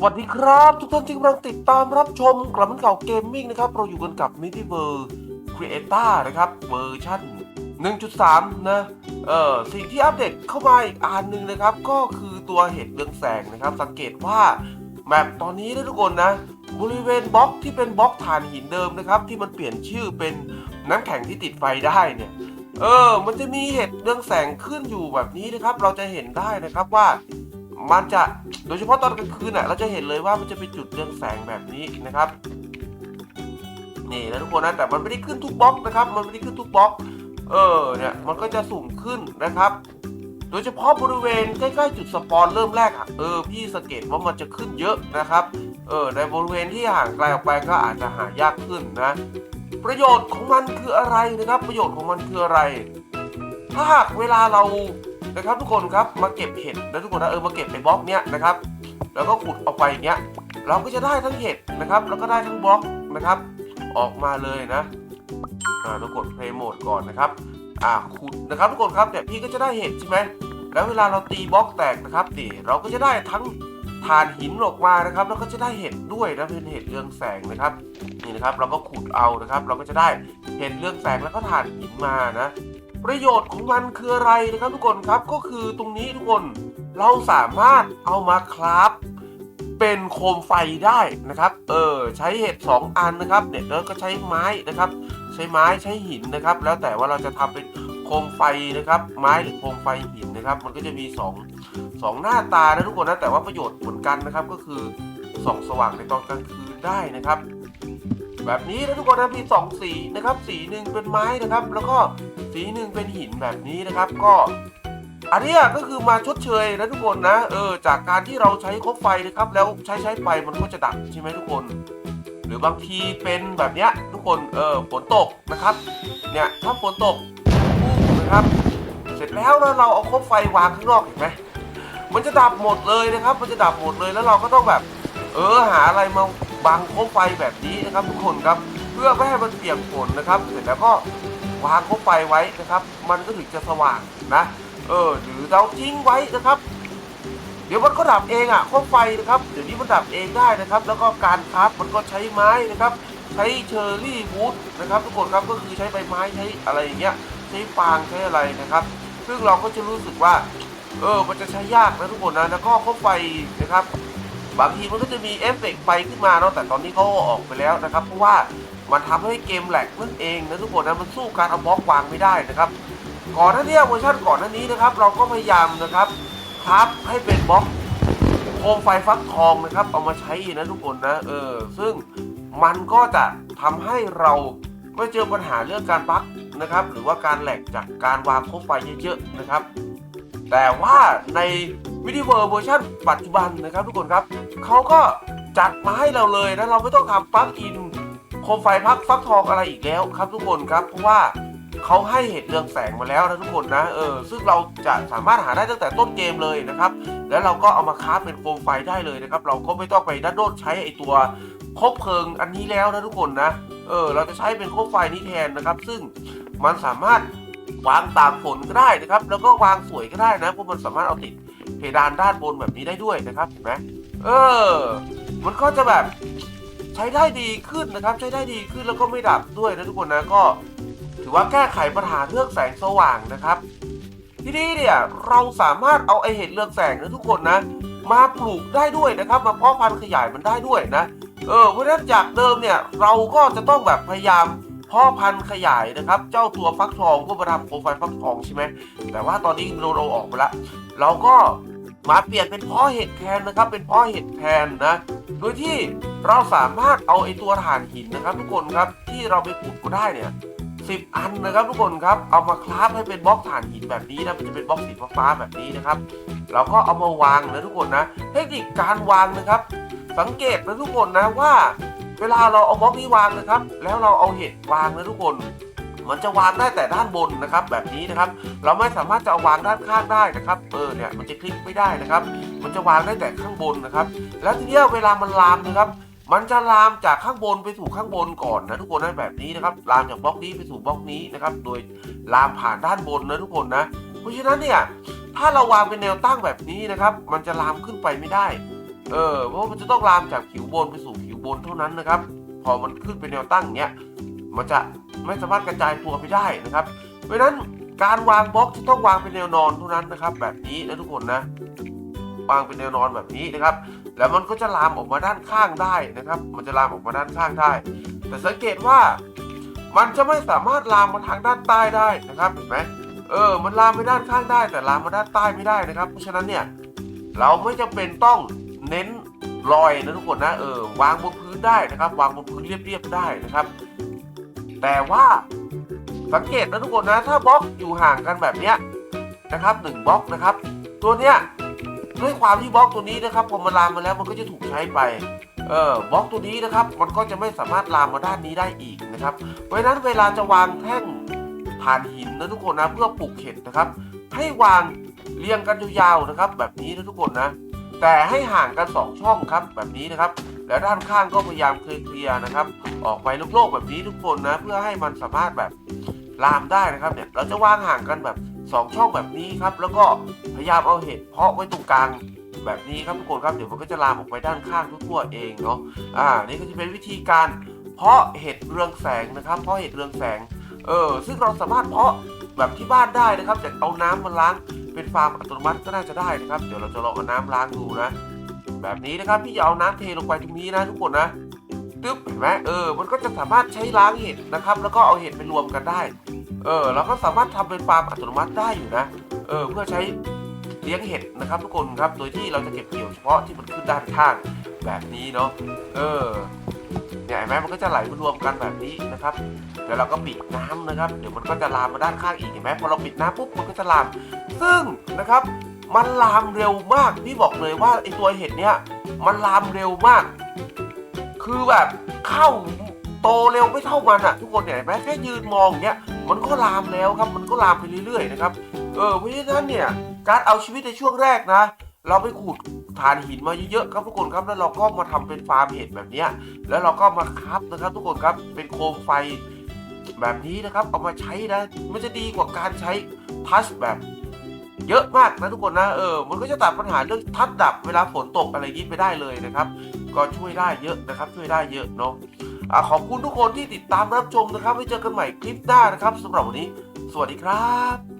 สวัสดีครับทุกท่านที่กำลังติดตามรับชมกลับมันเก่าเกมมิ่งนะครับ เราอยู่กันกับ m i d i v e r Creator นะครับเวอร์ชัน1.3 นะ เออสิ่งที่อัปเดตเข้ามาอีกอันหนึ่งนะครับ ก็คือตัวเห็ดเรืองแสงนะครับ สังเกตว่าแมปตอนนี้นะทุกคนนะ บริเวณบล็อกที่เป็นบล็อกฐานหินเดิมนะครับ ที่มันเปลี่ยนชื่อเป็นน้ำแข็งที่ติดไฟได้เนี่ยเออ มันจะมีเห็ดเรืองแสงขึ้นอยู่แบบนี้นะครับ เราจะเห็นได้นะครับว่า มันจะโดยเฉพาะตอนกลางคืนอะเราจะเห็นเลยว่ามันจะเป็นจุดเรืองแสงแบบนี้นะครับนี่นะทุกคนนะแต่มันไม่ได้ขึ้นทุกบล็อกนะครับ มันไม่ได้ขึ้นทุกบล็อก เออเนี่ยมันก็จะสุ่มขึ้นนะครับ โดยเฉพาะบริเวณใกล้ๆจุดสปอนเริ่มแรกอะเออพี่สังเกตว่ามันจะขึ้นเยอะนะครับเออในบริเวณที่ห่างไกลออกไปก็อาจจะหายากขึ้นนะประโยชน์ของมันคืออะไรนะครับ ประโยชน์ของมันคืออะไร ถ้าหากเวลาเรา นะครับทุกคนครับมาเก็บเห็ดนะทุกคนนะเออมาเก็บในบล็อกเนี้ยนะครับ แล้วก็ขุดออกไปอย่างเงี้ยเราก็จะได้ทั้งเห็ดนะครับ แล้วก็ได้ทั้งบล็อกนะครับ ออกมาเลยนะอ่าเรากด play mode ก่อนนะครับอ่าขุดนะครับทุกคนครับเนี่ยพี่ก็จะได้เห็ดใช่ไหมแล้วเวลาเราตีบล็อกแตกนะครับนี่เราก็จะได้ทั้งฐานหินออกมานะครับ แล้วก็จะได้เห็ดด้วยนะเป็นเห็ดเรืองแสงนะครับนี่นะครับ เราก็ขุดเอานะครับ เราก็จะได้เห็ดเรืองแสงแล้วก็ฐานหินมานะ ประโยชน์ของมันคืออะไรนะครับทุกคนครับก็คือตรงนี้ทุกคนเราสามารถเอามาคราฟเป็นโคมไฟได้นะครับ เออใช้เห็ดสองอันนะครับเนี่ยแล้วก็ใช้ไม้นะครับ ใช้ไม้ใช้หินนะครับ แล้วแต่ว่าเราจะทำเป็นโคมไฟนะครับ ไม้หรือโคมไฟหินนะครับ มันก็จะมีสองสองหน้าตานะทุกคนนะแต่ว่าประโยชน์เหมือนกันนะครับ ก็คือส่องสว่างในตอนกลางคืนได้นะครับ แบบนี้นะทุกคนนะมีสองสีนะครับ สีหนึ่งเป็นไม้นะครับ แล้วก็ สีหนึ่งเป็นหินแบบนี้นะครับ ก็อันนี้ก็คือมาชดเชยนะทุกคนนะ เออ จากการที่เราใช้คบไฟนะครับ แล้วใช้ใช้ไปมันก็จะดับใช่ไหมทุกคน หรือบางทีเป็นแบบเนี้ยทุกคน เออฝนตกนะครับ เนี่ยถ้าฝนตกนะครับ เสร็จแล้วแล้วเราเอาคบไฟวางข้างนอกเห็นไหมมันจะดับหมดเลยนะครับ มันจะดับหมดเลยแล้วเราก็ต้องแบบ เออหาอะไรมาบังคมไฟแบบนี้นะครับทุกคนครับ เพื่อไม่ให้มันเปียกฝนนะครับ เสร็จแล้วก็ วางโคมไฟไว้นะครับ มันก็ถึงจะสว่างนะเออหรือเราทิ้งไว้นะครับ เดี๋ยวมันก็ดับเองอะโคมไฟนะครับเดี๋ยวนี้มันดับเองได้นะครับ แล้วก็การคราฟมันก็ใช้ไม้นะครับ ใช้เชอร์รี่วูดนะครับทุกคนครับก็คือใช้ใบไม้ใช้อะไรอย่างเงี้ยใช้ฟางใช้อะไรนะครับ ซึ่งเราก็จะรู้สึกว่า เออมันจะใช้ยากนะทุกคนนะแล้วก็โคมไฟนะครับบางทีมันก็จะมีเอฟเฟกต์ไฟขึ้นมาเนาะแต่ตอนนี้เขาออกไปแล้วนะครับ เพราะว่า มันทำให้เกมแหลกนั่นเองนะทุกคนนะมันสู้การเอาบล็อกวางไม่ได้นะครับก่อนหน้านี้เวอร์ชันก่อนหน้านี้นะครับ เราก็พยายามนะครับครับให้เป็นบล็อกโคมไฟฟักทองนะครับ เอามาใช้นะทุกคนนะเออซึ่งมันก็จะทำให้เราไม่เจอปัญหาเรื่องการบั๊กนะครับ หรือว่าการแหลกจากการวางโคมไฟเยอะๆนะครับ แต่ว่าในวิดีโอเวอร์ชันปัจจุบันนะครับทุกคนครับเขาก็จัดมาให้เราเลยนะเราไม่ต้องทำปลั๊กอิน มไฟพักฟักทองอะไรอีกแล้วครับทุกคนครับ เพราะว่าเขาให้เห็นเรืองแสงมาแล้วนะทุกคนนะเออซึ่งเราจะสามารถหาได้ตั้งแต่ต้นเกมเลยนะครับ แล้วเราก็เอามาคราฟเป็นโคมไฟได้เลยนะครับ เราก็ไม่ต้องไปดัดโดดใช้ไอตัวคบเพลิงอันนี้แล้วนะทุกคนนะเออเราจะใช้เป็นโคมไฟนี้แทนนะครับ ซึ่งมันสามารถวางตากฝนก็ได้นะครับ แล้วก็วางสวยก็ได้นะเพราะมันสามารถเอาติดเพดานด้านบนแบบนี้ได้ด้วยนะครับเห็นไหมเออ มันก็จะแบบ ใช้ได้ดีขึ้นนะครับ ใช้ได้ดีขึ้นแล้วก็ไม่ดับด้วยนะทุกคนนะก็ ถือว่าแก้ไขปัญหาเรื่องแสงสว่างนะครับ ทีนี้เนี่ยเราสามารถเอาไอเห็ดเรืองแสงนะทุกคนนะ มาปลูกได้ด้วยนะครับมาเพาะพันธุ์ขยายมันได้ด้วยนะเออเพราะฉะนั้นจากเดิมเนี่ยเราก็จะต้องแบบพยายามพ่อพันธุ์ขยายนะครับ เจ้าตัวฟักทองเพื่อมาทำโคมไฟฟักทองใช่ไหมแต่ว่าตอนนี้เราเราออกไปล้วเราก็ มาเปลี่ยนเป็นเพ่อเห็ดแทนนะครับ เป็นเพ่อเห็ดแทนนะ โดยที่เราสามารถเอาไอตัวถ่านหินนะครับ ทุกคนครับที่เราไปขุดก็ได้เนี่ยสิบอันนะครับทุกคนครับเอามาคราฟให้เป็นบล็อกถ่านหินแบบนี้นะมันจะเป็นบล็อกสีฟ้าๆแบบนี้นะครับเราก็เอามาวางนะทุกคนนะเทคนิคการวางนะครับ สังเกตนะทุกคนนะว่า เวลาเราเอาบล็อกนี้วางนะครับ แล้วเราเอาเห็ดวางนะทุกคน มันจะวางได้แต่ด้านบนนะครับ แบบนี้นะครับ เราไม่สามารถจะเอาวางด้านข้างได้นะครับเออเนี่ยมันจะคลิกไม่ได้นะครับ มันจะวางได้แต่ข้างบนนะครับ แล้วทีเนี้เวลามันลามนะครับมันจะลามจากข้างบนไปสู่ข้างบนก่อนนะทุกคนนะแบบนี้นะครับ ลามจากบล็อกนี้ไปสู่บล็อกนี้นะครับ โดยลามผ่านด้านบนนะทุกคนนะ เพราะฉะนั้นเนี่ยถ้าเราวางเป็นแนวตั้งแบบนี้นะครับ มันจะลามขึ้นไปไม่ได้ เออ เพราะมันจะต้องลามจากผิวบนไปสู่ผิวบนเท่านั้นนะครับ พอมันขึ้นเป็นแนวตั้งเงี้ย มันจะ ไม่สามารถกระจายตัวไปได้นะครับ เพราะนั้นการวางบล็อกจะต้องวางเป็นแนวนอนเท่านั้นนะครับ แบบนี้นะทุกคนนะ วางเป็นแนวนอนแบบนี้นะครับ แล้วมันก็จะลามออกมาด้านข้างได้นะครับ มันจะลามออกมาด้านข้างได้ แต่สังเกตว่ามันจะไม่สามารถลามมาทางด้านใต้ได้นะครับเห็นไหมเออ มันลามไปด้านข้างได้ แต่ลามมาด้านใต้ไม่ได้นะครับ เพราะฉะนั้นเนี่ยเราไม่จำเป็นต้องเน้นรอยนะทุกคนนะเออวางบนพื้นได้นะครับ วางบนพื้นเรียบๆได้นะครับ แต่ว่าสังเกตนะทุกคนนะ ถ้าบล็อกอยู่ห่างกันแบบเนี้ยนะครับหนึ่งบล็อกนะครับ ตัวเนี้ยด้วยความที่บล็อกตัวนี้นะครับพอมันลามมาแล้วมันก็จะถูกใช้ไปเออบล็อกตัวนี้นะครับ มันก็จะไม่สามารถลามมาด้านนี้ได้อีกนะครับ เพราะนั้นเวลาจะวางแท่งถ่านหินนะทุกคนนะเพื่อปลูกเห็ดนะครับ ให้วางเรียงกันยาวๆนะครับ แบบนี้นะทุกคนนะ แต่ให้ห่างกัน 2 ช่องครับแบบนี้นะครับ แล้วด้านข้างก็พยายามเคลียร์นะครับ ออกไปโล่งๆแบบนี้ทุกคนนะ เพื่อให้มันสามารถแบบลามได้นะครับเนี่ยเราจะวางห่างกันแบบ 2 ช่องแบบนี้ครับ แล้วก็พยายามเอาเห็ดเพาะไว้ตรงกลางแบบนี้ครับทุกคนครับเดี๋ยวมันก็จะลามออกไปด้านข้างทั่วๆเองเนาะอ่านี่ก็จะเป็นวิธีการเพาะเห็ดเรืองแสงนะครับเพาะเห็ดเรืองแสงเออซึ่งเราสามารถเพาะแบบที่บ้านได้นะครับจากเอาน้ำมาล้างเป็นฟาร์มอัตโนมัติก็น่าจะได้นะครับ เดี๋ยวเราจะลองเอาน้ำล้างดูนะ แบบนี้นะครับพี่จะเอาน้ำเทลงไปตรงนี้นะทุกคนนะตึ๊บเห็นไหมเออ มันก็จะสามารถใช้ล้างเห็ดนะครับ แล้วก็เอาเห็ดไปรวมกันได้ เออเราก็สามารถทำเป็นฟาร์มอัตโนมัติได้อยู่นะ เออ เพื่อใช้เลี้ยงเห็ดนะครับทุกคนครับ โดยที่เราจะเก็บเกี่ยวเฉพาะที่มันขึ้นด้านข้างแบบนี้เนาะ เออเนี่ยเห็นไหมมันก็จะไหลมารวมกันแบบนี้นะครับ เดี๋ยวเราก็ปิดน้ำนะครับ เดี๋ยวมันก็จะลามมาด้านข้างอีกเห็นไหมพอเราปิดน้ำปุ๊บมันก็จะลาม ซึ่งนะครับ มันลามเร็วมากพี่บอกเลยว่าไอตัวเห็ดเนี่ยมันลามเร็วมาก คือแบบเข้าโตเร็วไม่เท่ามันอะทุกคนเนี่ยเห็นไหมแค่ยืนมองเนี่ยมันก็ลามแล้วครับ มันก็ลามไปเรื่อยๆนะครับเออเพราะฉะนั้นเนี่ยการเอาชีวิตในช่วงแรกนะ เราไปขุดฐานหินมาเยอะๆครับทุกคนครับแล้วเราก็มาทำเป็นฟาร์มเห็ดแบบเนี้ยแล้วเราก็มาคับนะครับ ทุกคนครับเป็นโคมไฟแบบนี้นะครับ เอามาใช้นะมันจะดีกว่าการใช้ทัชแบบ เยอะมากนะทุกคนนะเออมันก็จะตัดปัญหาเรื่องทัดดับเวลาฝนตกอะไรนี้ไปได้เลยนะครับ ก็ช่วยได้เยอะนะครับ ช่วยได้เยอะเนาะอะขอบคุณทุกคนที่ติดตามรับชมนะครับไว้เจอกันใหม่คลิปหน้านะครับสำหรับวันนี้ สวัสดีครับ